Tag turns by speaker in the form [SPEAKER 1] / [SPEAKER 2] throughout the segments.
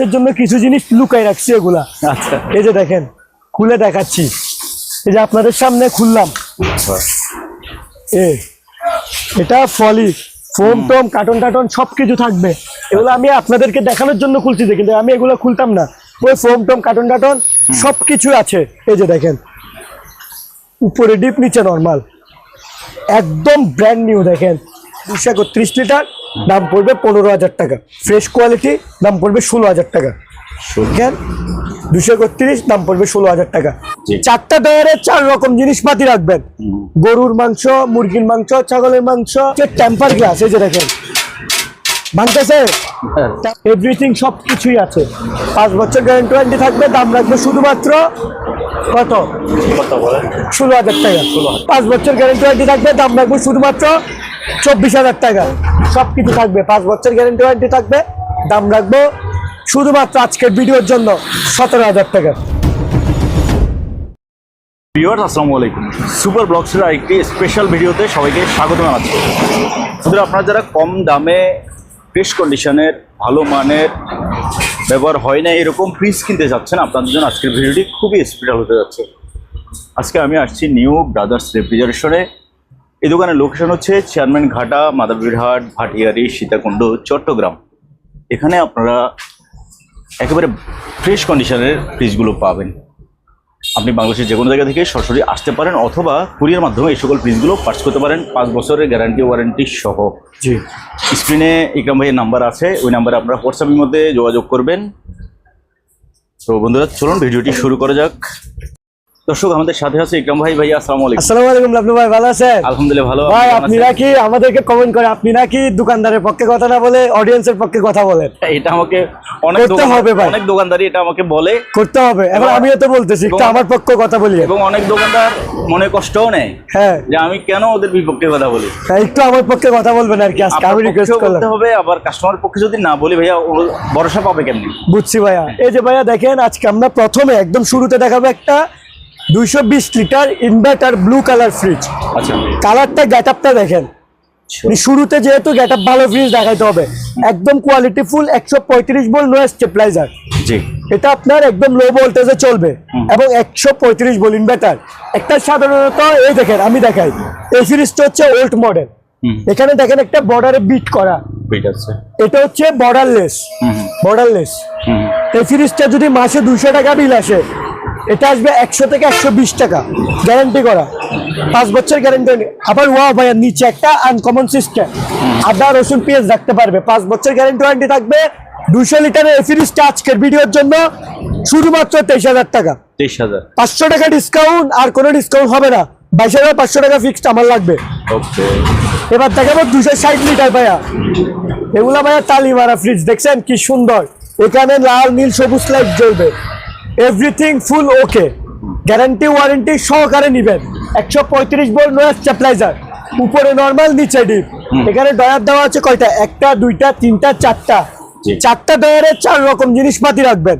[SPEAKER 1] এর জন্য কিছু জিনিস লুকাই রাখছি এগুলা।
[SPEAKER 2] আচ্ছা।
[SPEAKER 1] এই যে দেখেন খুলে দেখাচ্ছি। এই যে আপনাদের সামনে খুললাম। এ এটা ফলি ফোম টোম কার্টন টাটন সব কিছু থাকবে। এগুলো আমি আপনাদেরকে দেখানোর জন্য খুলছি কিন্তু আমি এগুলো খুলতাম না। ওই ফোম টোম কার্টন টাটন সব কিছু আছে। এই যে দেখেন উপরে ডিপ নিচে নর্মাল। একদম ব্র্যান্ড নিউ দেখেন। দুশো একত্রিশ লিটার দাম পড়বে পনেরো হাজার টাকা। ফ্রেশ কোয়ালিটি দাম পড়বে ষোলো হাজার টাকা। দেখেন দুশো একত্রিশ দাম পড়বে ষোলো হাজার টাকা। চারটা ডয়ারে চার রকম জিনিসপাতি রাখবেন। গরুর মাংস মুরগির মাংস ছাগলের মাংস টেম্পার গ্লাস এই যে দেখেন। ভাঙতেছে এভরিথিং সব কিছুই আছে। পাঁচ বছর গ্যারেন্টি ওয়ারেন্টি থাকবে দাম রাখবে শুধুমাত্র কত?
[SPEAKER 2] কত
[SPEAKER 1] ষোলো হাজার টাকা। পাঁচ বছর গ্যারেন্টি ওয়ারেন্টি থাকবে দাম রাখবে শুধুমাত্র চব্বিশ হাজার টাকা। সব কিছু থাকবে, পাঁচ বছর গ্যারেন্টি ওয়ারেন্টি থাকবে। দাম রাখব শুধুমাত্র আজকের ভিডিওর জন্য সতেরো হাজার টাকা।
[SPEAKER 2] ভিউয়ার্স আসসালামু আলাইকুম। সুপার ব্লগসের আরেকটি স্পেশাল ভিডিওতে সবাইকে স্বাগত জানাচ্ছি। বন্ধুরা আপনারা যারা কম দামে ফ্রেশ কন্ডিশনের ভালো মানের ব্যবহার হয় না এরকম ফ্রিজ কিনতে যাচ্ছেন, আপনাদের জন্য আজকের ভিডিওটি খুবই স্পেশাল হতে যাচ্ছে। আজকে আমি আসছি নিউ ব্রাদার্স রেফ্রিজারেশনে এই দোকানের লোকেশন হচ্ছে চেয়ারম্যান ঘাটা মাদারবিরহাট ভাটিয়ারি সীতাকুণ্ড চট্টগ্রাম। এখানে আপনারা একেবারে ফ্রেশ কন্ডিশনের ফ্রিজগুলো পাবেন। আপনি বাংলাদেশের যে কোনো জায়গা থেকে সরাসরি আসতে পারেন অথবা কুরিয়ার মাধ্যমে এই সকল ফ্রিজগুলো পার্স করতে পারেন। পাঁচ বছরের গ্যারান্টি ওয়ারেন্টি সহ।
[SPEAKER 1] জি।
[SPEAKER 2] স্ক্রিনে ইকরাম ভাইয়ের নাম্বার আছে। ওই নাম্বারে আপনারা হোয়াটসঅ্যাপের মধ্যে যোগাযোগ করবেন। তো বন্ধুরা চলুন ভিডিওটি শুরু করা যাক। দর্শক আমাদের সাথে আছে ইকরাম ভাই। ভাই আসসালামু আলাইকুম।
[SPEAKER 1] আসসালামু আলাইকুম লাবলু ভাই ভালো আছেন?
[SPEAKER 2] আলহামদুলিল্লাহ ভালো।
[SPEAKER 1] ভাই আপনি নাকি আমাদেরকে কমেন্ট করে আপনি নাকি দোকানদারের পক্ষে কথা না বলে অডিয়েন্সের পক্ষে কথা বলেন?
[SPEAKER 2] এটা আমাকে অনেক
[SPEAKER 1] করতে হবে ভাই।
[SPEAKER 2] অনেক দোকানদারি এটা আমাকে বলে।
[SPEAKER 1] করতে হবে। আমিও তো বলতেছি একটু আমার পক্ষে কথা বলি।
[SPEAKER 2] এবং অনেক দোকানদার মনে কষ্টও নেয়
[SPEAKER 1] হ্যাঁ।
[SPEAKER 2] যে আমি কেন ওদের বিপক্ষে কথা বলি?
[SPEAKER 1] হ্যাঁ, একটু আমার পক্ষে কথা বলবেন আর কি আজকে আমি রিকোয়েস্ট করলাম।
[SPEAKER 2] হবে আবার কাস্টমার পক্ষে যদি না বলি ভাইয়া ভরসা পাবে কেমনি?
[SPEAKER 1] বুঝছি ভাইয়া। এই যে ভাইয়া দেখেন আজকে আমরা প্রথমে একদম শুরুতে দেখাবো একটা দুইশো বিশ litre inverter blue colour fridge কালারটা গেট আপটা দেখেন। মানে শুরুতে যেহেতু গেট আপ ভালো ফ্রিজ দেখাইতে হবে একদম কোয়ালিটি ফুল একশো পঁয়ত্রিশ বোল নো স্টেপলাইজার এটা আপনার একদম লো ভোল্টেজে চলবে এবং একশো পঁয়ত্রিশ বোল ইনভার্টার একটা সাধারণত এই দেখেন আমি দেখাই। এই ফ্রিজটা হচ্ছে ওল্ড মডেল এখানে দেখেন একটা বর্ডারে বিট করা। এটা হচ্ছে বর্ডারলেস বর্ডারলেস এই ফ্রিজটা যদি মাসে দুশো টাকা বিল আসে এটা আসবে একশো থেকে একশো বিশ টাকা গ্যারান্টি করা। পাঁচ বছর গ্যারান্টি আবার ওয়া ভাইয়া নিচে একটা আনকমন সিস্টেম আদা রসুন পেঁয়াজ রাখতে পারবে। পাঁচ বছর গ্যারান্টি ওয়ারেন্টি থাকবে। দুশো লিটারের ফ্রিজটা আজকের ভিডিওর জন্য শুধুমাত্র তেইশ হাজার টাকা।
[SPEAKER 2] তেইশ হাজার।
[SPEAKER 1] পাঁচশো টাকা ডিসকাউন্ট আর কোনো ডিসকাউন্ট হবে না। বাইশ হাজার পাঁচশো টাকা ফিক্সড আমার লাগবে। এবার দেখাবো দুশো ষাট লিটার ভাইয়া। এগুলা ভাইয়া তালি মারা ফ্রিজ দেখছেন কি সুন্দর? এখানে লাল নীল সবুজ লাইট জ্বলবে। Everything full okay guarantee warranty সহকারে নিবেন। একশো পঁয়ত্রিশ বোল নয় স্টেপলাইজার উপরে নর্মাল নিচে ডিপ এখানে ডয়ার দেওয়া আছে কয়টা? একটা দুইটা তিনটা চারটা। চারটা ডয়ারে চার রকম জিনিসপাতি রাখবেন।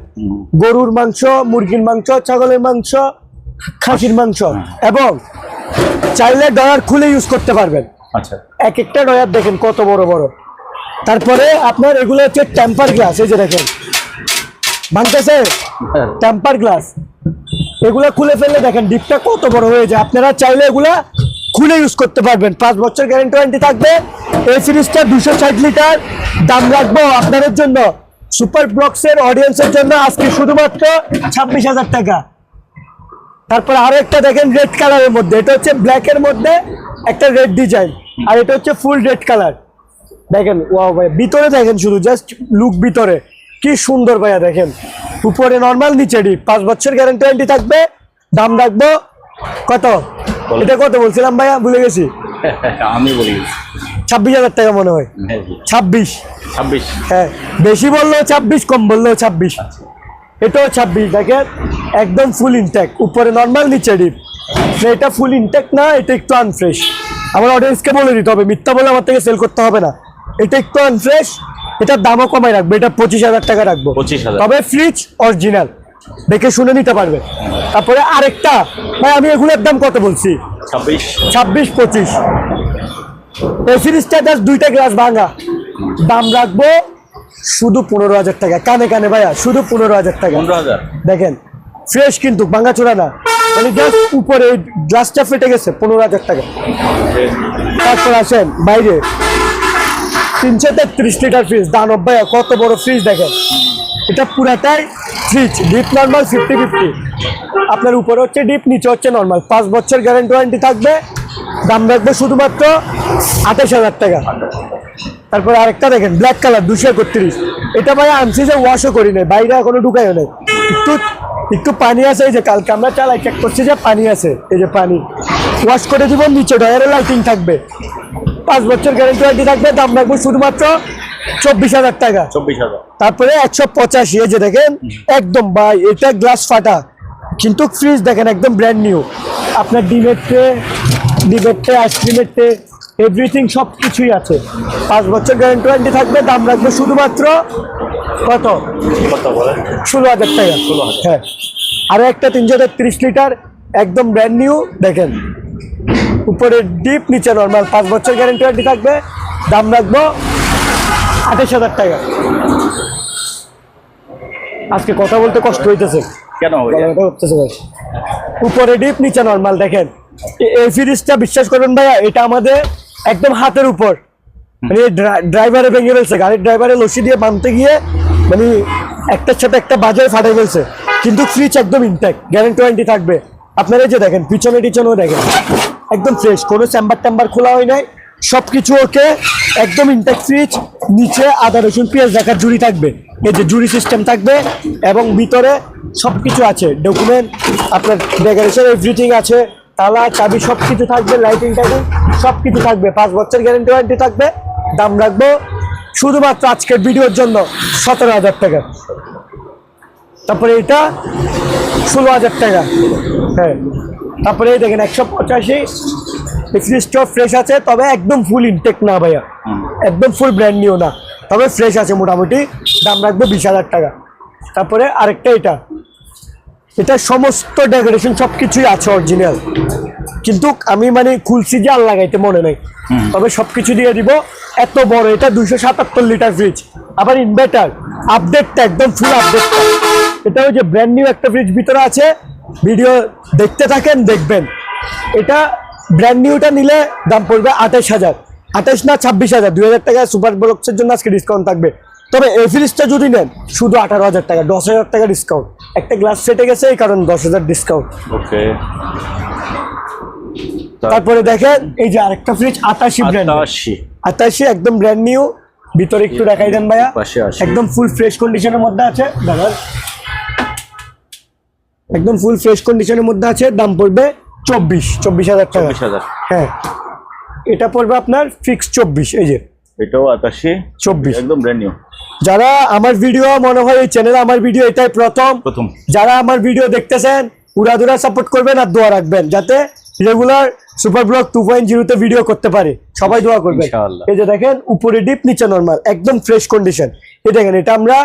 [SPEAKER 1] গরুর মাংস মুরগির মাংস ছাগলের মাংস খাসির মাংস এবং চাইলে ডয়ার খুলে ইউজ করতে পারবেন।
[SPEAKER 2] আচ্ছা।
[SPEAKER 1] এক একটা ডয়ার দেখেন কত বড় বড়। তারপরে আপনার এগুলো হচ্ছে টেম্পার গ্লাস এই যে দেখেন। ভাঙতেছে টেম্পার গ্লাস এগুলো খুলে ফেললে দেখেন, ডিপটা কত বড় হয়ে যায়। আপনারা চাইলে এগুলা খুলে ইউজ করতে পারবেন। পাঁচ বছর গ্যারেন্টি ওয়ারেন্টি থাকবে। এই সিরিজটা দুশো ষাট লিটার। দাম রাখব আপনাদের জন্য। সুপার ব্লকসের অডিয়েন্সের জন্য আজকে শুধুমাত্র ছাব্বিশ হাজার টাকা। তারপর আরও একটা দেখেন রেড কালারের মধ্যে। এটা হচ্ছে ব্ল্যাক এর মধ্যে একটা রেড ডিজাইন আর এটা হচ্ছে ফুল রেড কালার দেখেন ওয়াও ভাই, ভিতরে দেখেন শুধু জাস্ট লুক ভিতরে। কি সুন্দর ভাইয়া, দেখেন। উপরে নর্মাল নিচে ডিপ পাঁচ বছর গ্যারান্টি ওয়ারেন্টি থাকবে দাম রাখব কত? এটা কত বলছিলাম ভাইয়া? ভুলে গেছি।
[SPEAKER 2] আমি বলি।
[SPEAKER 1] ছাব্বিশ হাজার টাকা মনে হয়।
[SPEAKER 2] হ্যাঁ
[SPEAKER 1] ছাব্বিশ।
[SPEAKER 2] ছাব্বিশ।
[SPEAKER 1] হ্যাঁ বেশি বললেও ছাব্বিশ কম বললেও ছাব্বিশ। এটাও ছাব্বিশ দেখেন একদম ফুল ইনটেক উপরে নর্মাল নিচে ডিপ এটা ফুল ইনটেক না এটা একটু আনফ্রেশ আমার অডিয়েন্সকে বলে দিতে হবে মিথ্যা বলে আমার থেকে সেল করতে হবে না। এটা একটু আনফ্রেশ এটার দামও কমাই রাখবে এটা পঁচিশ হাজার টাকা রাখব। তবে ফ্রিজ অরিজিনাল দেখে শুনে নিতে পারবে। তারপরে আরেকটা ভাই আমি এগুলোর দাম কত বলছি?
[SPEAKER 2] ছাব্বিশ।
[SPEAKER 1] ছাব্বিশ পঁচিশ। এই সিরিজটা জাস্ট দুইটা গ্লাস ভাঙা। দাম রাখব শুধু পনেরো হাজার টাকা। কানে কানে ভাইয়া শুধু পনেরো হাজার টাকা। দেখেন ফ্রেশ কিন্তু ভাঙাচোরা না। মানে জাস্ট উপরে গ্লাসটা ফেটে গেছে পনেরো হাজার টাকা। তারপর আসেন বাইরে। তিনশো তেত্রিশ লিটার ফ্রিজ দানব ভাইয়া, কত বড় ফ্রিজ দেখেন। এটা পুরাটাই fridge deep normal fifty fifty আপনার উপরে হচ্ছে ডিপ নিচে হচ্ছে নর্মাল পাঁচ বছর গ্যারান্টি ওয়ারেন্টি থাকবে। দাম রাখবে শুধুমাত্র আঠাশ হাজার টাকা। তারপর আরেকটা দেখেন ব্ল্যাক কালার দুশো একত্রিশ। এটা ভাই আনছি যে ওয়াশও করি নাই, বাইরে এখনও ঢুকাইও নাই। একটু একটু পানি আছে এই যে, কালকে আমরা চালাই চেক করছি যে পানি আছে। এই যে পানি। ওয়াশ করে দিব, নিচে ডয়ারে লাইটিং থাকবে। পাঁচ বছর গ্যারেন্টি ওয়ারেন্টি থাকবে দাম রাখব শুধুমাত্র চব্বিশ হাজার টাকা।
[SPEAKER 2] চব্বিশ হাজার।
[SPEAKER 1] তারপরে একশো পঁচাশি এই যে দেখেন একদম ভাই এটা গ্লাস ফাটা। কিন্তু ফ্রিজ দেখেন একদম ব্র্যান্ড নিউ আপনার ডিমের ট্রে ডিমের ট্রে আইসক্রিমের ট্রে এভরিথিং সব কিছুই আছে। পাঁচ বছর গ্যারেন্টি ওয়ারেন্টি থাকবে দাম রাখবে শুধুমাত্র কত?
[SPEAKER 2] কত বলেন?
[SPEAKER 1] ষোলো হাজার টাকা।
[SPEAKER 2] ষোলো হাজার।
[SPEAKER 1] হ্যাঁ। আরও একটা তিনশো তিরিশ লিটার একদম ব্র্যান্ড নিউ দেখেন। উপরে ডিপ নিচে নর্মাল পাঁচ বছর গ্যারেন্টি ওয়ারেন্টি থাকবে। দাম রাখব আঠাশ হাজার টাকা। আজকে কথা বলতে কষ্ট হইতেছে।
[SPEAKER 2] কেন।
[SPEAKER 1] উপরে ডিপ নিচে নর্মাল দেখেন। এই ফ্রিজটা বিশ্বাস করবেন ভাইয়া এটা আমাদের একদম হাতের উপর। মানে ড্রাইভারে ভেঙে ফেলছে। গাড়ির ড্রাইভারে লসি দিয়ে বানতে গিয়ে মানে একটার সাথে একটা বাজারে ফাটাই ফেলছে। কিন্তু ফ্রিজ একদম ইনট্যাক্ট গ্যারেন্টি ওয়ারেন্টি থাকবে। আপনারা যে দেখেন পিছনে টিছনেও দেখেন। একদম ফ্রেশ কোনো চেম্বার ট্যাম্বার খোলা হয় নাই। সব কিছু ওকে একদম ইনট্যাক্ট ফ্রিজ নিচে আদা, রসুন, পেঁয়াজ রাখার জুড়ি থাকবে। এই যে জুড়ি সিস্টেম থাকবে এবং ভিতরে সব কিছু আছে। ডকুমেন্ট আপনার ডেকোরেশন এভরিথিং আছে। তালা, চাবি সব কিছু থাকবে লাইটিং টাইটিং সব কিছু থাকবে। পাঁচ বছর গ্যারেন্টি ওয়ারেন্টি থাকবে। দাম রাখব শুধুমাত্র আজকের ভিডিওর জন্য সতেরো হাজার টাকা। তারপরে এটা ষোলো হাজার টাকা। হ্যাঁ। তারপরে দেখেন একশো পঁচাশি ফ্রিজটা ফ্রেশ আছে তবে একদম ফুল ইনটেক না ভাইয়া। একদম ফুল ব্র্যান্ড নিউ না তবে ফ্রেশ আছে মোটামুটি দাম রাখব বিশ হাজার টাকা। তারপরে আরেকটা এটা। এটা সমস্ত ডেকোরেশন সব কিছুই আছে অরিজিনাল কিন্তু আমি মানে খুলছি যে আর লাগাইতে মনে নেই। তবে সব কিছু দিয়ে দিব। এত বড় এটা দুইশো সাতাত্তর লিটার ফ্রিজ আবার ইনভার্টার আপডেটটা একদম ফুল আপডেটটা এটা ওই যে ব্র্যান্ড নিউ একটা ফ্রিজ ভিতরে আছে ভিডিও দেখতে থাকেন দেখবেন। এটা ব্র্যান্ড নিউটা নিলে দাম পড়বে আঠাশ হাজার। আঠাশ না ছাব্বিশ হাজার। দুই হাজার টাকা সুপার বক্সের জন্য আজকে ডিসকাউন্ট থাকবে। তবে এই ফ্রিজটা যদি নেন শুধু আঠারো হাজার টাকা দশ হাজার টাকা ডিসকাউন্ট একটা গ্লাস ফেটে গেছে এই কারণে দশ হাজার ডিসকাউন্ট
[SPEAKER 2] ওকে
[SPEAKER 1] তারপরে দেখেন এই যে আরেকটা ফ্রিজ আটাশি ব্র্যান্ড
[SPEAKER 2] আটাশি।
[SPEAKER 1] আটাশি একদম ব্র্যান্ড নিউ ভিতরে একটু দেখাই দেন ভাইয়া। একদম ফুল ফ্রেশ কন্ডিশনের মধ্যে আছে। দাদার একদম ফুল ফ্রেশ কন্ডিশনের মধ্যে আছে দাম পড়বে চব্বিশ চব্বিশ হাজার টাকা।
[SPEAKER 2] চব্বিশ হাজার।
[SPEAKER 1] হ্যাঁ। এটা পড়বে আপনার ফিক্স চব্বিশ এই যে।
[SPEAKER 2] এটাও আটাশি
[SPEAKER 1] চব্বিশ।
[SPEAKER 2] একদম ব্র্যান্ড নিউ
[SPEAKER 1] যারা আমার ভিডিও মনে হয় এই চ্যানেলে আমার ভিডিও এটাই প্রথম।
[SPEAKER 2] প্রথম।
[SPEAKER 1] যারা আমার ভিডিও দেখতেছেন উড়াদুরা সাপোর্ট করবেন আর দোয়া রাখবেন যাতে regular super blog two point জিরোতে ভিডিও করতে পারে। সবাই দোয়া করবেন। এই যে দেখেন উপরে ডিপ নিচে নর্মাল একদম ফ্রেশ কন্ডিশন এই দেখেন এটা আমরা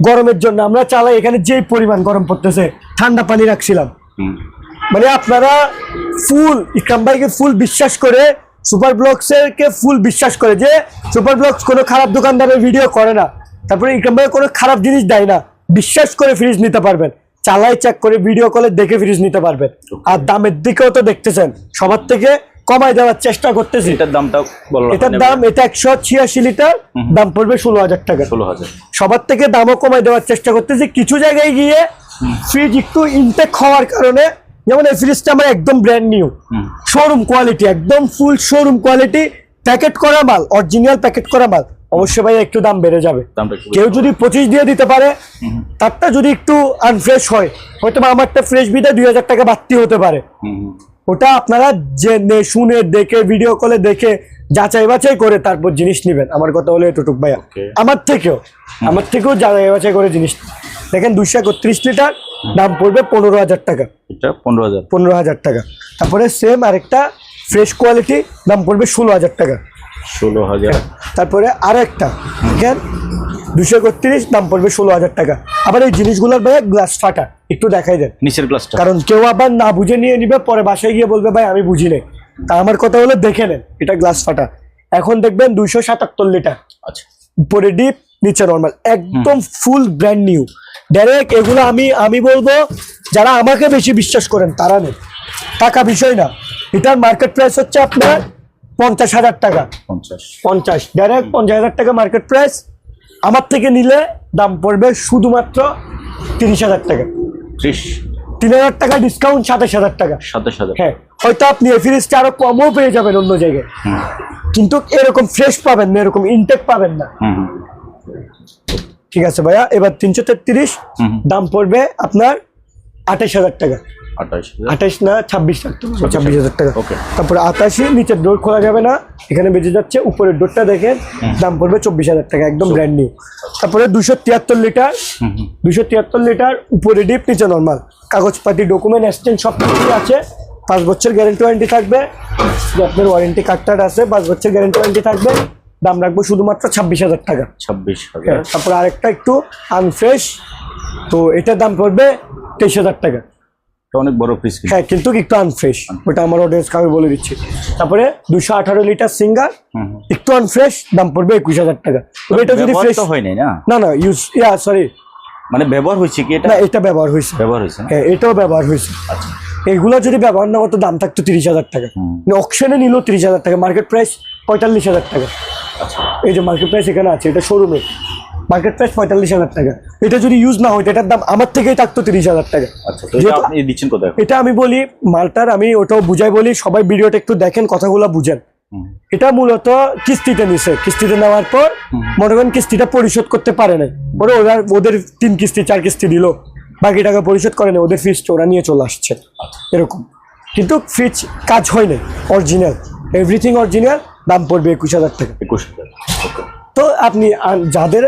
[SPEAKER 1] গরমের জন্য আমরা চালাই এখানে যে পরিমাণ গরম পড়তেছে। ঠান্ডা পানি রাখছিলাম। মানে আপনারা ফুল ইকরাম ভাইকে ফুল বিশ্বাস করে সুপার ব্লগসের কে ফুল বিশ্বাস করে যে সুপার ব্লগস কোনো খারাপ দোকানদারের ভিডিও করে না। তারপরে ইকরাম ভাই কোনো খারাপ জিনিস দেয় না। বিশ্বাস করে ফ্রিজ নিতে পারবেন। চালাই চেক করে ভিডিও কলে দেখে ফ্রিজ নিতে পারবেন। আর দামের দিকেও তো দেখতেছেন। সবার থেকে কমাই দেওয়ার চেষ্টা করতেছি।
[SPEAKER 2] এটার দামটা
[SPEAKER 1] এটার দাম এটা একশো ছিয়াশি লিটার দাম পড়বে ষোলো হাজার টাকা।
[SPEAKER 2] ষোলো হাজার।
[SPEAKER 1] সবার থেকে দামও কমাই দেওয়ার চেষ্টা করতেছি। কিছু জায়গায় গিয়ে ফ্রিজ একটু ইনটেক হওয়ার কারণে যেমন এই ফ্রিজটা আমার একদম ব্র্যান্ড নিউ শোরুম কোয়ালিটি একদম ফুল শোরুম কোয়ালিটি প্যাকেট করা মাল অরিজিনাল প্যাকেট করা মাল অবশ্যই ভাই একটু দাম বেড়ে যাবে। কেউ যদি পঁচিশ দিয়ে দিতে পারে তারটা যদি একটু আনফ্রেশ হয় হয়তো আমারটা ফ্রেশ বিদায় দুই হাজার টাকা বাড়তি হতে পারে। ওটা আপনারা জেনে শুনে দেখে ভিডিও কলে দেখে যাচাই বাছাই করে তারপর জিনিস নেবেন। আমার কথা হলো এতটুক ভাইয়া। আমার থেকেও আমার থেকেও যাচাই বাছাই করে জিনিস দেখেন দুশো একত্রিশ লিটার দাম পড়বে পনেরো হাজার টাকা।
[SPEAKER 2] এটা পনেরো হাজার।
[SPEAKER 1] পনেরো হাজার টাকা। তারপরে সেম আরেকটা ফ্রেশ কোয়ালিটি দাম পড়বে ষোলো হাজার টাকা।
[SPEAKER 2] ষোলো হাজার।
[SPEAKER 1] তারপরে আরও একটা দেখেন দুশো একত্রিশ দাম পড়বে ষোলো হাজার টাকা। আবার এই জিনিসগুলোর ভাইয়া গ্লাস ফাটা একটু দেখাই দেন।
[SPEAKER 2] নিচের গ্লাসটা
[SPEAKER 1] কারণ কেউ আবার না বুঝে নিয়ে নিবে পরে বাসায় গিয়ে বলবে ভাই আমি বুঝি নাই। তা আমার কথা হলো দেখে নেন এটা গ্লাস ফাটা। এখন দেখবেন দুইশো সাতাত্তর লিটার।
[SPEAKER 2] আচ্ছা।
[SPEAKER 1] উপরে ডিপ নিচে নর্মাল একদম ফুল ব্র্যান্ড নিউ ডাইরেক্ট এগুলো আমি আমি বলব যারা আমাকে বেশি বিশ্বাস করেন তারা নেই টাকা বিষয় না। এটার মার্কেট প্রাইস হচ্ছে আপনার পঞ্চাশ হাজার টাকা।
[SPEAKER 2] পঞ্চাশ।
[SPEAKER 1] পঞ্চাশ। ডাইরেক্ট পঞ্চাশ হাজার টাকা মার্কেট প্রাইস আমার থেকে নিলে দাম পড়বে শুধুমাত্র তিরিশ হাজার টাকা।
[SPEAKER 2] ত্রিশ।
[SPEAKER 1] তিন হাজার টাকা ডিসকাউন্ট সাতাশ হাজার টাকা।
[SPEAKER 2] সাতাশ হাজার।
[SPEAKER 1] হ্যাঁ হয়তো আপনি এই ফ্রিজটা আরও কমও পেয়ে যাবেন অন্য জায়গায়। কিন্তু এরকম ফ্রেশ পাবেন না এরকম ইনটেক পাবেন না। ঠিক আছে ভাইয়া এবার তিনশো তেত্রিশ দাম পড়বে আপনার আঠাশ হাজার টাকা।
[SPEAKER 2] আঠাশ
[SPEAKER 1] না ছাব্বিশ ছাব্বিশ হাজার টাকা. তারপরে নিচের ডোর খোলা যাবে না। এখানে বেঁচে যাচ্ছে উপরের ডোরটা দেখেন দাম পড়বে চব্বিশ হাজার টাকা একদম ব্র্যান্ড নিউ তারপরে দুশো তিয়াত্তর লিটার দুশো তিয়াত্তর লিটার উপরে ডিপ নিচে নর্মাল কাগজপাতি ডকুমেন্ট এক্সচেঞ্জ সব কিছু আছে। পাঁচ বছর গ্যারেন্টি ওয়ারেন্টি থাকবে। যে আপনার ওয়ারেন্টি কার্ডটার আছে পাঁচ বছর গ্যারেন্টি ওয়ারেন্টি থাকবে। দাম রাখব শুধুমাত্র ছাব্বিশ হাজার টাকা।
[SPEAKER 2] ছাব্বিশ
[SPEAKER 1] হ্যাঁ,
[SPEAKER 2] হাজার
[SPEAKER 1] তারপর আরেকটা একটু আনফ্রেশ তো এটার দাম পড়বে তেইশ হাজার টাকা।
[SPEAKER 2] এটা অনেক বড় পিস
[SPEAKER 1] হ্যাঁ কিন্তু একটু আনফ্রেশ ওটা আমার অডিয়েন্সকে আমি বলে দিচ্ছি। তারপরে দুশো আঠারো লিটার সিঙ্গার। একটু আনফ্রেশ দাম পড়বে একুশ হাজার টাকা। এটা যদি ফ্রেশ
[SPEAKER 2] হয় না?
[SPEAKER 1] না না ইউজ ইয়া সরি
[SPEAKER 2] মানে ব্যবহার হয়েছে কি এটা?
[SPEAKER 1] না এটা ব্যবহার হয়েছে।
[SPEAKER 2] ব্যবহার হয়েছে
[SPEAKER 1] হ্যাঁ এটাও ব্যবহার হয়েছে।
[SPEAKER 2] আচ্ছা।
[SPEAKER 1] এগুলো যদি ব্যবহার না হতো দাম থাকতো তিরিশ হাজার টাকা। অকশনে নিল তিরিশ হাজার টাকা মার্কেট প্রাইস পঁয়তাল্লিশ হাজার টাকা। এই যে মার্কেট প্রাইস এখানে আছে এটা শোরুমে মার্কেট প্রাইস পঁয়তাল্লিশ হাজার টাকা। এটা যদি ইউজ না হতো এটার দাম আমার থেকেই থাকতো তিরিশ হাজার টাকা।
[SPEAKER 2] আচ্ছা এটা
[SPEAKER 1] আমি বলি মালটার আমি ওটাও বুঝাই বলি সবাই ভিডিওটা একটু দেখেন কথাগুলো বুঝেন। এটা মূলত কিস্তিতে নিছে। কিস্তিতে নেওয়ার পর মনে করেন কিস্তিটা পরিশোধ করতে পারে না ওরা ওরা ওদের তিন কিস্তি চার কিস্তি দিল। বাকি টাকা পরিশোধ করে না ওদের ফিজটা ওরা নিয়ে চলে আসছে। এরকম। কিন্তু ফ্রিজ কাজ হয় না অরিজিনাল এভরিথিং অরিজিনাল দাম পড়বে একুশ হাজার টাকা।
[SPEAKER 2] একুশ হাজার
[SPEAKER 1] তো আপনি যাদের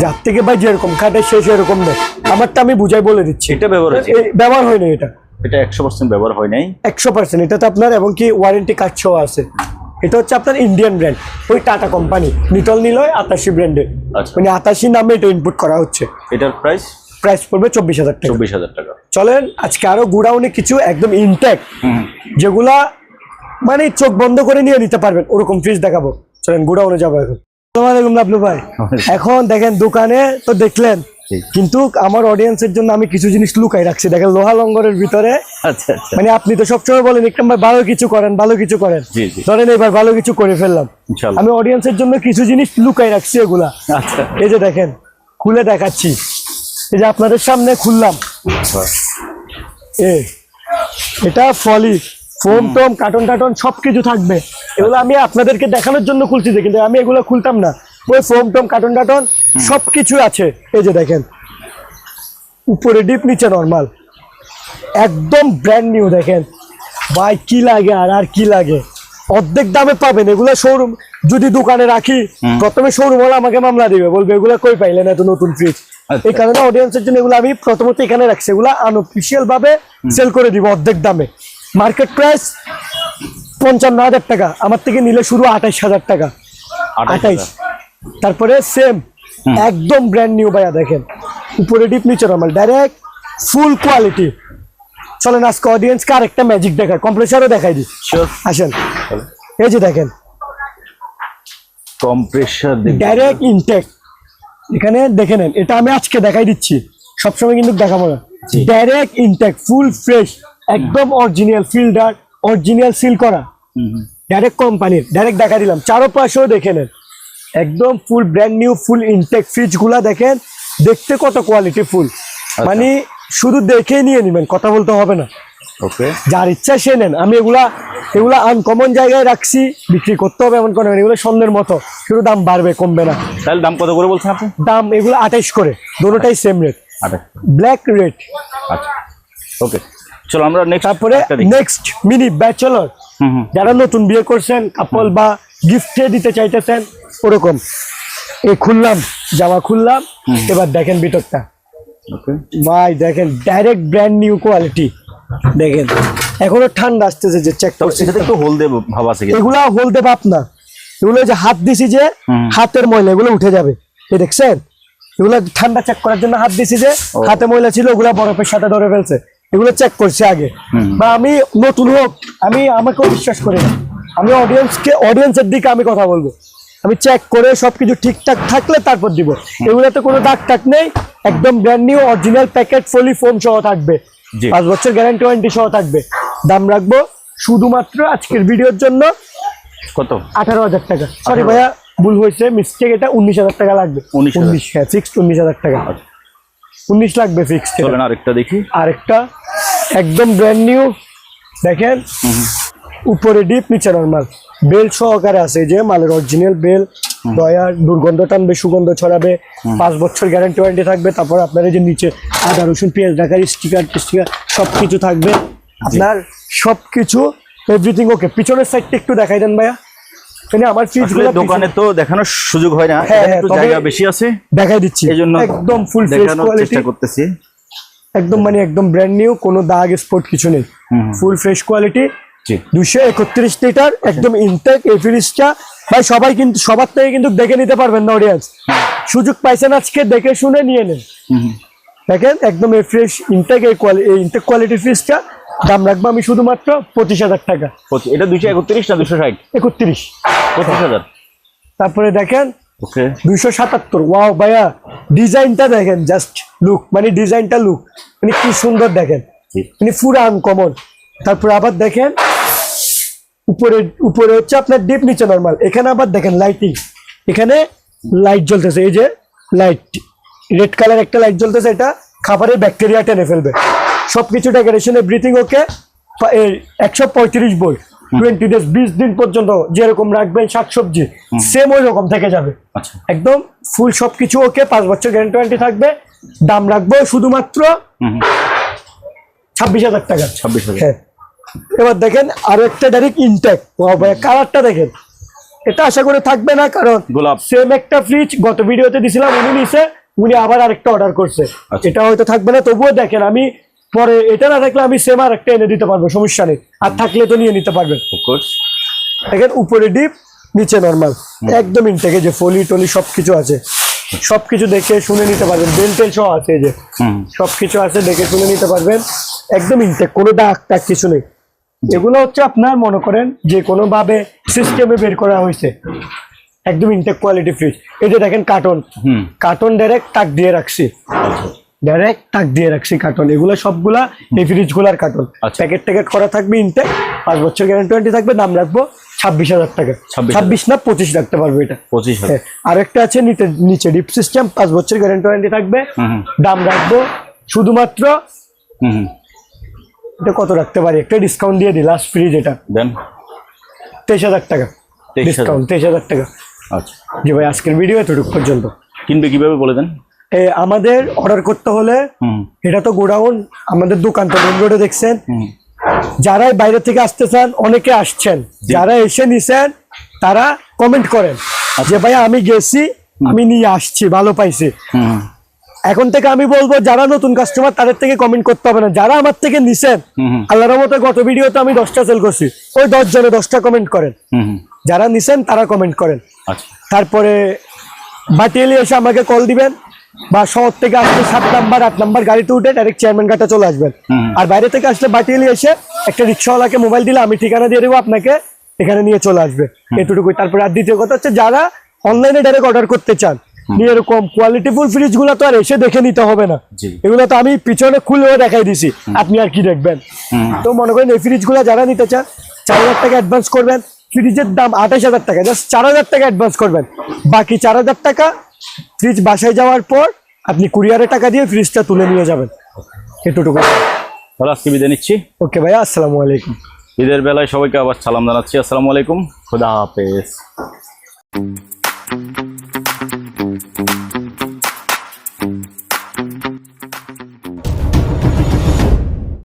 [SPEAKER 1] যার থেকে বা যেরকম খাটে সে সেরকম নেই আমারটা আমি বুঝাই বলে দিচ্ছি।
[SPEAKER 2] এটা ব্যবহার
[SPEAKER 1] ব্যবহার হয় না এটা।
[SPEAKER 2] এটা একশো পার্সেন্ট ব্যবহার হয় নাই?
[SPEAKER 1] একশো পার্সেন্ট এটাতে আপনার এবং কি ওয়ারেন্টি কার্ড সহ আছে। এটা হচ্ছে আপনার ইন্ডিয়ান ব্র্যান্ড ওই টাটা কোম্পানি নিটল নিলয় আতাশি ব্র্যান্ডের
[SPEAKER 2] আচ্ছা।
[SPEAKER 1] মানে আতাশি নামে এটা ইনপুট করা হচ্ছে।
[SPEAKER 2] এটার প্রাইস
[SPEAKER 1] প্রাইস পড়বে চব্বিশ হাজার টাকা।
[SPEAKER 2] চব্বিশ হাজার টাকা।
[SPEAKER 1] চলেন আজকে আরও গুড়াউনে কিছু একদম ইনটেক যেগুলা মানে চোখ বন্ধ করে নিয়ে নিতে পারবেন। ওরকম ফ্রিজ দেখাবো। চলেন গুড়াউনে যাব এখন। আসসালামু আলাইকুম লাবলু ভাই। এখন দেখেন দোকানে তো দেখলেন কিন্তু আমার অডিয়েন্সের জন্য আমি কিছু জিনিস লুকাই রাখছি। দেখেন লোহা লঙ্গরের ভিতরে
[SPEAKER 2] আচ্ছা আচ্ছা।
[SPEAKER 1] মানে আপনি তো সবসময় বলেন ইকরাম ভাই ভালো কিছু করেন ভালো কিছু করেন। ধরেন এবার ভালো কিছু করে ফেললাম। আমি অডিয়েন্সের জন্য কিছু জিনিস লুকাই রাখছি এগুলা।
[SPEAKER 2] আচ্ছা।
[SPEAKER 1] এই যে দেখেন খুলে দেখাচ্ছি। এই যে আপনাদের সামনে খুললাম। এ এটা ফলি ফোম টোম কার্টন টাটন সব কিছু থাকবে। এগুলো আমি আপনাদেরকে দেখানোর জন্য খুলছি যে কিন্তু আমি এগুলো খুলতাম না। ওই ফোম টোম কার্টন টাটন সব কিছু আছে। এই যে দেখেন উপরে ডিপ নিচে নর্মাল। একদম ব্র্যান্ড নিউ দেখেন। ভাই কি লাগে আর আর কি লাগে? অর্ধেক দামে পাবেন। এগুলো শোরুম যদি দোকানে রাখি প্রথমে শোরুম হলে আমাকে মামলা দিবে। বলবে এগুলো কই পাইলেন এত নতুন ফ্রিজ
[SPEAKER 2] আচ্ছা।
[SPEAKER 1] এই কারণে অডিয়েন্সের জন্য এগুলো আমি প্রথমত এখানে রাখছি। এগুলো আনঅফিসিয়াল ভাবে সেল করে দিব অর্ধেক দামে। মার্কেট প্রাইস পঞ্চান্ন হাজার টাকা। আমার থেকে নিলে শুরু আঠাইশ হাজার টাকা। আঠাইশ তারপরে সেম একদম ব্র্যান্ড নিউ ভাইয়া দেখেন। উপরে ডিপ নিচে নর্মাল ডাইরেক্ট ফুল কোয়ালিটি চলেন আজকে অডিয়েন্সকে আরেকটা ম্যাজিক দেখায় কম্প্রেসারও দেখাই দিই আসেন। এই যে দেখেন।
[SPEAKER 2] কম্প্রেসার
[SPEAKER 1] ডাইরেক্ট ইনটেক এখানে দেখে নেন। এটা আমি আজকে দেখাই দিচ্ছি। সবসময় কিন্তু দেখাবো না। ডাইরেক্ট ইনটেক ফুল ফ্রেশ একদম অরিজিনাল ফিল্ডার অরিজিনাল সিল করা। ডাইরেক্ট কোম্পানির ডাইরেক্ট দেখা দিলাম। চারো পাশেও দেখে নেন। একদম full brand new full intake ফ্রিজগুলা দেখেন। দেখতে কত কোয়ালিটি ফুল মানে শুধু দেখে নিয়ে নেবেন কথা বলতে হবে না।
[SPEAKER 2] ওকে
[SPEAKER 1] যার ইচ্ছা সে নেন। আমি এগুলা এগুলা আনকমন জায়গায় রাখছি বিক্রি করতে হবে এমন কোনো এগুলো স্বর্ণের মতো। শুধু দাম বাড়বে কমবে না।
[SPEAKER 2] তাহলে দাম কত করে বলছেন আপনি?
[SPEAKER 1] দাম এগুলো আঠাইশ করে। দুটোটাই সেম রেট ব্ল্যাক রেট
[SPEAKER 2] আচ্ছা। ওকে চলো আমরা নেক্সট
[SPEAKER 1] তারপরে নেক্সট মিনি ব্যাচেলর যারা নতুন বিয়ে করছেন কাপল বা গিফটে দিতে চাইতেছেন ওরকম। এই খুললাম জামা খুললাম এবার দেখেন ভিতরটা। ভাই দেখেন ডাইরেক্ট ব্র্যান্ড নিউ কোয়ালিটি দেখেন এখনও ঠান্ডা আসতেছে যে চেক করছি।
[SPEAKER 2] এটাতে একটু হোল দেব ভাব আছে
[SPEAKER 1] এগুলা হলদে বাপ না। এগুলো যে হাত দিছি যে হাতের ময়লা এগুলো উঠে যাবে। এই দেখছেন? এগুলো ঠান্ডা চেক করার জন্য হাত দিছি যে হাতে ময়লা ছিল ওগুলা বরফের সাথে ধরে ফেলছে। এগুলো চেক করছি আগে। বা আমি নতুন হোক আমি আমাকেও বিশ্বাস করি না। আমি অডিয়েন্সকে অডিয়েন্সের দিকে আমি কথা বলব। আমি চেক করে সবকিছু ঠিকঠাক থাকলে তারপর দিব। এগুলোতে কোনো দাগ টাক নেই একদম ব্র্যান্ড নিউ অরিজিনাল প্যাকেট ফলি ফোন সহ থাকবে। পাঁচ বছর গ্যারান্টি ওয়ারেন্টি সহ থাকবে। দাম রাখব শুধুমাত্র আজকের ভিডিওর জন্য
[SPEAKER 2] কত?
[SPEAKER 1] আঠারো হাজার টাকা। সরি ভাইয়া ভুল হয়েছে মিস্টেক এটা উনিশ হাজার টাকা লাগবে।
[SPEAKER 2] 19,000
[SPEAKER 1] উনিশ হ্যাঁ ফিক্সড উনিশ হাজার টাকা। উনিশ লাগবে ফিক্সড
[SPEAKER 2] চলেন আরেকটা দেখি।
[SPEAKER 1] আরেকটা একদম ব্র্যান্ড নিউ দেখেন উপরে ডিপ নিচে নর্মাল বেল সহকারে আছে যে মালের অরিজিনাল বেল দয়ার দুর্গন্ধ টানবে সুগন্ধ ছড়াবে পাঁচ বছর গ্যারান্টি ওয়ারেন্টি থাকবে তারপর আপনার এই যে নিচে আদা রসুন পেঁয়াজ ঢাকার স্টিকার টিস্টিকার সব কিছু থাকবে আপনার সব কিছু এভরিথিং ওকে পিছনের সাইডটা একটু দেখাই দেন ভাইয়া। এখানে আমার
[SPEAKER 2] দোকানে তো দেখানোর সুযোগ হয় না এখানে একটু জায়গা বেশি আছে।
[SPEAKER 1] দেখাই দিচ্ছি।
[SPEAKER 2] এই
[SPEAKER 1] একদম ফুল ফ্রেশ কোয়ালিটি
[SPEAKER 2] চেষ্টা করতেছি।
[SPEAKER 1] একদম মানে একদম ব্র্যান্ড নিউ কোনো দাগ স্পট কিছু নেই। ফুল ফ্রেশ কোয়ালিটি দুশো একত্রিশ লিটার একদম ইনটেক এই ফ্রিজটা ভাই সবাই কিন্তু সবার থেকে কিন্তু দেখে নিতে পারবেন না অডিয়েন্স সুযোগ পাইছেন আজকে দেখে শুনে নিয়ে নেন। দেখেন একদম এই ফ্রেশ ইনটেক এই কোয়ালি এই ইনটেক কোয়ালিটির ফ্রিজটা দাম রাখব আমি শুধুমাত্র পঁচিশ হাজার টাকা।
[SPEAKER 2] এটা দুইশো একত্রিশ না দুশো ষাট?
[SPEAKER 1] একত্রিশ।
[SPEAKER 2] পঁচিশ হাজার।
[SPEAKER 1] তারপরে দেখেন
[SPEAKER 2] ওকে।
[SPEAKER 1] দুইশো সাতাত্তর। ওয়াও ভাইয়া ডিজাইনটা দেখেন জাস্ট লুক মানে ডিজাইনটা লুক মানে কি সুন্দর দেখেন। মানে পুরো আনকমন তারপরে আবার দেখেন উপরে উপরে হচ্ছে আপনার ডিপ নিচে নর্মাল এখানে আবার দেখেন লাইটিং এখানে লাইট জ্বলতেছে। এই যে লাইট রেড কালার একটা লাইট জ্বলতেছে এটা খাবারের ব্যাকটেরিয়া টেনে ফেলবে। সবকিছু ডেকোরেশন এভরিথিং ওকে? একশো পঁয়ত্রিশ বই টোয়েন্টি ডেজ বিশ দিন পর্যন্ত যেরকম রাখবেন শাকসবজি সেম ওই রকম থেকে যাবে।
[SPEAKER 2] আচ্ছা।
[SPEAKER 1] একদম ফুল সবকিছু ওকে? পাঁচ বছর গ্যারান্টি ওয়ারেন্টি থাকবে। দাম রাখব শুধুমাত্র। ছাব্বিশ হাজার টাকা।
[SPEAKER 2] ছাব্বিশ হাজার।
[SPEAKER 1] হ্যাঁ। এবার দেখেন আরও একটা ডাইরেক্ট ইনটেক কালারটা দেখেন। এটা আশা করে থাকবে না কারণ
[SPEAKER 2] গোলাপ।
[SPEAKER 1] সেম একটা ফ্রিজ গত ভিডিওতে দিছিলাম উনি নিছে উনি আবার আরেকটা অর্ডার করছে।
[SPEAKER 2] আচ্ছা।
[SPEAKER 1] এটা হয়তো থাকবে না তবুও দেখেন আমি পরে এটা না থাকলে আমি সেম আর একটা এনে দিতে পারব সমস্যা নেই। আর থাকলে তো নিয়ে নিতে পারবেন। দেখেন উপরে ডিপ নিচে নর্মাল একদম ইনটেকে যে ফলি টলি সবকিছু আছে। সবকিছু দেখে শুনে নিতে পারবেন। বেল টেল সহ আছে যে। সবকিছু আছে দেখে শুনে নিতে পারবেন। একদম ইনটেক কোনো দাগ টাগ কিছু নেই। এগুলো হচ্ছে আপনার মনে করেন যে কোনোভাবে সিস্টেমে বের করা হয়েছে। একদম ইনটেক কোয়ালিটি ফ্রিজ এই যে দেখেন কার্টন কার্টন ডাইরেক্ট তাক দিয়ে রাখছি। ডাইরেক্ট তাক দিয়ে রাখছি কার্টন এগুলো সবগুলা এই ফ্রিজগুলার কার্টন। প্যাকেট ট্যাকেট করা থাকবে ইনটেক পাঁচ বছর গ্যারান্টি থাকবে দাম রাখব ছাব্বিশ হাজার টাকা। ছাব্বিশ না পঁচিশ রাখতে পারব এটা।
[SPEAKER 2] পঁচিশ
[SPEAKER 1] হ্যাঁ আরেকটা আছে নিচে ডিপ সিস্টেম পাঁচ বছর গ্যারান্টি ওয়ারেন্টি থাকবে। দাম রাখব শুধুমাত্র এটা কত রাখতে পারি? একটা ডিসকাউন্ট দিয়ে দিই লাস্ট ফ্রিজ এটা।
[SPEAKER 2] দেন
[SPEAKER 1] তেইশ হাজার টাকা।
[SPEAKER 2] 23,000
[SPEAKER 1] ডিসকাউন্ট তেইশ হাজার টাকা।
[SPEAKER 2] আচ্ছা।
[SPEAKER 1] জি ভাই আজকের ভিডিও এতটুকু পর্যন্ত।
[SPEAKER 2] কিনবে কীভাবে বলে দেন?
[SPEAKER 1] আমাদের অর্ডার করতে হলে এটা তো গোডাউন আমাদের দোকান তো রোডে দেখছেন? যারাই বাইরে থেকে আসতে চান অনেকে আসছেন। যারা এসে নিছেন তারা কমেন্ট করেন যে ভাই আমি গেছি আমি নিয়ে আসছি ভালো পাইছি। এখন থেকে আমি বলব যারা নতুন কাস্টমার তাদের থেকে কমেন্ট করতে হবে না। যারা আমার থেকে নিছেন আল্লাহর মতো গত ভিডিওতে আমি দশটা সেল করছি। ওই দশ জনে দশটা কমেন্ট করেন। যারা নিছেন তারা কমেন্ট করেন।
[SPEAKER 2] আচ্ছা।
[SPEAKER 1] তারপরে বাটিয়ালি এসে আমাকে কল দিবেন। বা শহর থেকে আসলে সাত নাম্বার আট নাম্বার গাড়িতে উঠে ডাইরেক্ট চেয়ারম্যান ঘাটে চলে আসবেন। আর বাইরে থেকে আসলে বাটিয়ালি এসে একটা রিক্সাওয়ালাকে মোবাইল দিলে আমি ঠিকানা দিয়ে দেবো আপনাকে এখানে নিয়ে চলে আসবে। এতটুকুই তারপরে আর দ্বিতীয় কথা হচ্ছে যারা অনলাইনে ডাইরেক্ট অর্ডার করতে চান এরকম কোয়ালিটিফুল ফ্রিজগুলো তো আর এসে দেখে নিতে হবে না। এগুলো তো আমি পিছনে খুলেও দেখাই দিছি আপনি আর কি দেখবেন? তো মনে করেন এই ফ্রিজগুলো যারা নিতে চান চার হাজার টাকা অ্যাডভান্স করবেন ফ্রিজের দাম আঠাশ হাজার টাকা জাস্ট চার হাজার টাকা অ্যাডভান্স করবেন। বাকি চার হাজার টাকা ফ্রিজ বাসায় যাওয়ার পর আপনি কুরিয়ারে টাকা দিয়ে ফ্রিজটা তুলে নিয়ে যাবেন। এটুটুকু
[SPEAKER 2] তাহলে আজকে বিদায় নিচ্ছি।
[SPEAKER 1] ওকে ভাইয়া আসসালামু আলাইকুম।
[SPEAKER 2] ঈদের বেলায় সবাইকে আবার সালাম জানাচ্ছি। আসসালামু আলাইকুম। খুদা হাফেজ।